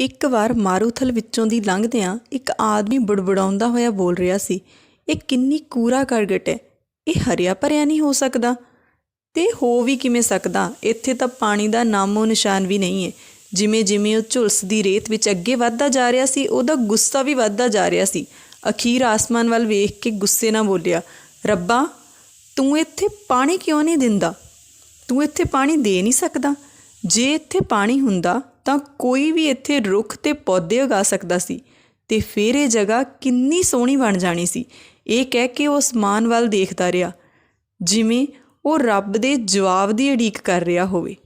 ਇੱਕ ਵਾਰ ਮਾਰੂਥਲ ਵਿੱਚੋਂ ਦੀ ਲੰਘਦਿਆਂ ਇੱਕ ਆਦਮੀ ਬੁੜਬੁੜਾਉਂਦਾ ਹੋਇਆ ਬੋਲ ਰਿਹਾ ਸੀ, ਇਹ ਕਿੰਨੀ ਕੂੜਾ ਕਰਗਟ ਹੈ ਇਹ ਹਰਿਆ ਭਰਿਆ ਨਹੀਂ ਹੋ ਸਕਦਾ। ਤੇ ਹੋ ਵੀ ਕਿਵੇਂ ਸਕਦਾ? ਇੱਥੇ ਤਾਂ ਪਾਣੀ ਦਾ ਨਾਮੋ ਨਿਸ਼ਾਨ ਵੀ ਨਹੀਂ ਹੈ ਜਿਵੇਂ ਜਿਵੇਂ ਉਹ ਝੁਲਸਦੀ ਰੇਤ ਵਿੱਚ ਅੱਗੇ ਵੱਧਦਾ ਜਾ ਰਿਹਾ ਸੀ, ਉਹਦਾ ਗੁੱਸਾ ਵੀ ਵੱਧਦਾ ਜਾ ਰਿਹਾ ਸੀ। ਅਖੀਰ ਆਸਮਾਨ ਵੱਲ ਵੇਖ ਕੇ ਗੁੱਸੇ ਨਾਲ ਬੋਲਿਆ, ਰੱਬਾ, ਤੂੰ ਇੱਥੇ ਪਾਣੀ ਕਿਉਂ ਨਹੀਂ ਦਿੰਦਾ? ਤੂੰ ਇੱਥੇ ਪਾਣੀ ਦੇ ਨਹੀਂ ਸਕਦਾ। ਜੇ ਇੱਥੇ ਪਾਣੀ ਹੁੰਦਾ ਤਾਂ ਕੋਈ ਵੀ ਇੱਥੇ ਰੁੱਖ ਤੇ ਪੌਦੇ ਉਗਾ ਸਕਦਾ ਸੀ ਤੇ ਫਿਰ ਇਹ ਜਗ੍ਹਾ ਕਿੰਨੀ ਸੋਹਣੀ ਬਣ ਜਾਣੀ ਸੀ। ਇਹ ਕਹਿ ਕੇ ਉਹ ਅਸਮਾਨ ਵੱਲ ਦੇਖਦਾ ਰਿਹਾ, ਜਿਵੇਂ ਉਹ ਰੱਬ ਦੇ ਜਵਾਬ ਦੀ ਉਡੀਕ ਕਰ ਰਿਹਾ ਹੋਵੇ।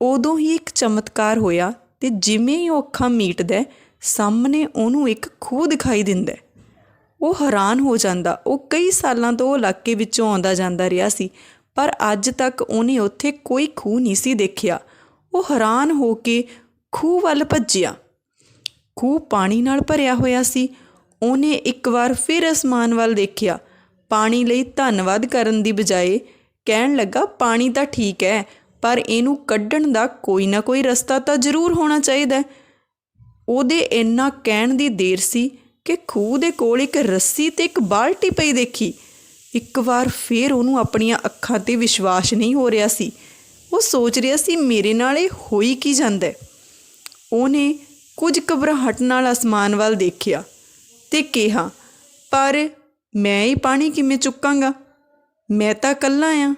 ਉਦੋਂ ਹੀ ਇੱਕ ਚਮਤਕਾਰ ਹੋਇਆ ਤੇ ਜਿਵੇਂ ਹੀ ਉਹ ਅੱਖਾਂ ਮੀਟਦਾ ਸਾਹਮਣੇ ਉਹਨੂੰ ਇੱਕ ਖੂਹ ਦਿਖਾਈ ਦਿੰਦਾ ਉਹ ਹੈਰਾਨ ਹੋ ਜਾਂਦਾ, ਉਹ ਕਈ ਸਾਲਾਂ ਤੋਂ ਉਹ ਇਲਾਕੇ ਵਿੱਚੋਂ ਆਉਂਦਾ ਜਾਂਦਾ ਰਿਹਾ ਸੀ, ਪਰ ਅੱਜ ਤੱਕ ਉਹਨੇ ਉੱਥੇ ਕੋਈ ਖੂਹ ਨਹੀਂ ਸੀ ਦੇਖਿਆ। ਉਹ ਹੈਰਾਨ ਹੋ ਕੇ ਖੂਹ ਵੱਲ ਭੱਜਿਆ। ਖੂਹ ਪਾਣੀ ਨਾਲ ਭਰਿਆ ਹੋਇਆ ਸੀ। ਉਹਨੇ ਇੱਕ ਵਾਰ ਫਿਰ ਅਸਮਾਨ ਵੱਲ ਦੇਖਿਆ। ਪਾਣੀ ਲਈ ਧੰਨਵਾਦ ਕਰਨ ਦੀ ਬਜਾਏ ਕਹਿਣ ਲੱਗਾ, ਪਾਣੀ ਤਾਂ ਠੀਕ ਹੈ, ਪਰ ਇਹਨੂੰ ਕੱਢਣ ਦਾ ਕੋਈ ਨਾ ਕੋਈ ਰਸਤਾ ਤਾਂ ਜ਼ਰੂਰ ਹੋਣਾ ਚਾਹੀਦਾ ਉਹਦੇ ਇੰਨਾ ਕਹਿਣ ਦੀ ਦੇਰ ਸੀ ਕਿ ਖੂਹ ਦੇ ਕੋਲ ਇੱਕ ਰੱਸੀ ਤੇ ਇੱਕ ਬਾਲਟੀ ਪਈ ਦੇਖੀ। ਇੱਕ ਵਾਰ ਫੇਰ ਉਹਨੂੰ ਆਪਣੀਆਂ ਅੱਖਾਂ ਤੇ ਵਿਸ਼ਵਾਸ ਨਹੀਂ ਹੋ ਰਿਹਾ ਸੀ। ਉਹ ਸੋਚ ਰਿਹਾ ਸੀ, ਮੇਰੇ ਨਾਲ ਇਹ ਹੋਈ ਕੀ ਜਾਂਦਾ ਹੈ? ਉਹਨੇ ਕੁਝ ਘਬਰਾਹਟ ਨਾਲ ਅਸਮਾਨ ਵੱਲ ਦੇਖਿਆ ਤੇ ਕਿਹਾ, ਪਰ ਮੈਂ ਹੀ ਪਾਣੀ ਕਿਵੇਂ ਚੁੱਕਾਂਗਾ? ਮੈਂ ਤਾਂ ਇਕੱਲਾ ਆ।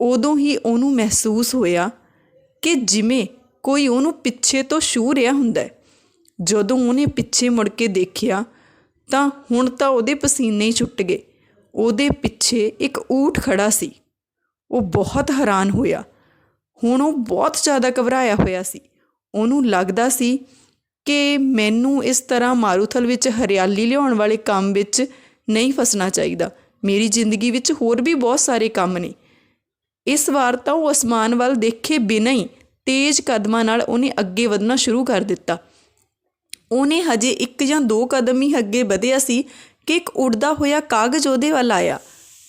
ਉਦੋਂ ਹੀ ਉਹਨੂੰ ਮਹਿਸੂਸ ਹੋਇਆ ਕਿ ਜਿਵੇਂ ਕੋਈ ਉਹਨੂੰ ਪਿੱਛੇ ਤੋਂ ਛੂ ਰਿਹਾ ਹੁੰਦਾ ਜਦੋਂ ਉਹਨੇ ਪਿੱਛੇ ਮੁੜ ਕੇ ਦੇਖਿਆ, ਤਾਂ ਹੁਣ ਤਾਂ ਉਹਦੇ ਪਸੀਨੇ ਹੀ ਛੁੱਟ ਗਏ। ਉਹਦੇ ਪਿੱਛੇ ਇੱਕ ਊਠ ਖੜਾ ਸੀ। ਉਹ ਬਹੁਤ ਹੈਰਾਨ ਹੋਇਆ। ਹੁਣ ਉਹ ਬਹੁਤ ਜ਼ਿਆਦਾ ਘਬਰਾਇਆ ਹੋਇਆ ਸੀ। ਉਹਨੂੰ ਲੱਗਦਾ ਸੀ ਕਿ ਮੈਨੂੰ ਇਸ ਤਰ੍ਹਾਂ ਮਾਰੂਥਲ ਵਿੱਚ ਹਰਿਆਲੀ ਲਿਆਉਣ ਵਾਲੇ ਕੰਮ ਵਿੱਚ ਨਹੀਂ ਫਸਣਾ ਚਾਹੀਦਾ। ਮੇਰੀ ਜ਼ਿੰਦਗੀ ਵਿੱਚ ਹੋਰ ਵੀ ਬਹੁਤ ਸਾਰੇ ਕੰਮ ਨੇ। ਇਸ ਵਾਰ ਤਾਂ ਉਹ ਅਸਮਾਨ ਵੱਲ ਦੇਖੇ ਬਿਨਾਂ ਹੀ ਤੇਜ਼ ਕਦਮਾਂ ਨਾਲ ਉਹਨੇ ਅੱਗੇ ਵਧਣਾ ਸ਼ੁਰੂ ਕਰ ਦਿੱਤਾ। ਉਹਨੇ ਹਜੇ ਇੱਕ ਜਾਂ ਦੋ ਕਦਮ ਹੀ ਅੱਗੇ ਵਧਿਆ ਸੀ ਕਿ ਇੱਕ ਉੱਡਦਾ ਹੋਇਆ ਕਾਗਜ਼ ਉਹਦੇ ਵੱਲ ਆਇਆ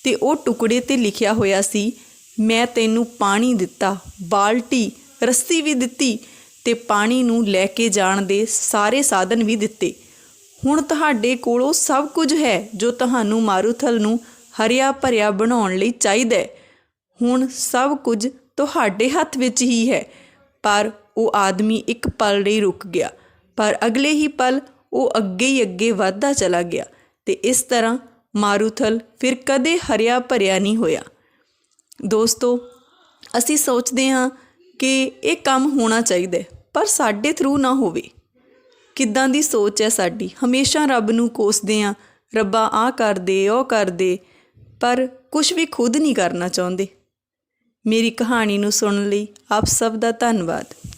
ਤੇ ਉਹ ਟੁਕੜੇ ਤੇ ਲਿਖਿਆ ਹੋਇਆ ਸੀ, ਮੈਂ ਤੈਨੂੰ ਪਾਣੀ ਦਿੱਤਾ, ਬਾਲਟੀ, ਰੱਸੀ ਵੀ ਦਿੱਤੀ ਤੇ ਪਾਣੀ ਨੂੰ ਲੈ ਕੇ ਜਾਣ ਦੇ ਸਾਰੇ ਸਾਧਨ ਵੀ ਦਿੱਤੇ। ਹੁਣ ਤੁਹਾਡੇ ਕੋਲ ਉਹ ਸਭ ਕੁਝ ਹੈ ਜੋ ਤੁਹਾਨੂੰ ਮਾਰੂਥਲ ਨੂੰ ਹਰਿਆ ਭਰਿਆ ਬਣਾਉਣ ਲਈ ਚਾਹੀਦਾ ਹੈ। ਹੁਣ ਸਭ ਕੁਝ ਤੁਹਾਡੇ ਹੱਥ ਵਿੱਚ ਹੀ ਹੈ। ਪਰ ਉਹ ਆਦਮੀ ਇੱਕ ਪਲ ਲਈ ਰੁਕ ਗਿਆ। ਪਰ ਅਗਲੇ ਹੀ ਪਲ ਉਹ ਅੱਗੇ ਹੀ ਅੱਗੇ ਵਧਦਾ ਚਲਾ ਗਿਆ ਤੇ ਇਸ ਤਰ੍ਹਾਂ ਮਾਰੂਥਲ ਫਿਰ ਕਦੇ ਹਰਿਆ ਭਰਿਆ ਨਹੀਂ ਹੋਇਆ। ਦੋਸਤੋ, ਅਸੀਂ ਸੋਚਦੇ ਹਾਂ ਕਿ ਇਹ ਕੰਮ ਹੋਣਾ ਚਾਹੀਦਾ ਪਰ ਸਾਡੇ ਥਰੂ ਨਾ ਹੋਵੇ। ਕਿੱਦਾਂ ਦੀ ਸੋਚ ਹੈ ਸਾਡੀ? ਹਮੇਸ਼ਾ ਰੱਬ ਨੂੰ ਕੋਸਦੇ ਹਾਂ, ਰੱਬਾ ਆਹ ਕਰ ਦੇ ਉਹ ਕਰ ਦੇ ਪਰ ਕੁਝ ਵੀ ਖੁਦ ਨਹੀਂ ਕਰਨਾ ਚਾਹੁੰਦੇ। ਮੇਰੀ ਕਹਾਣੀ ਨੂੰ ਸੁਣਨ ਲਈ ਆਪ ਸਭ ਦਾ ਧੰਨਵਾਦ।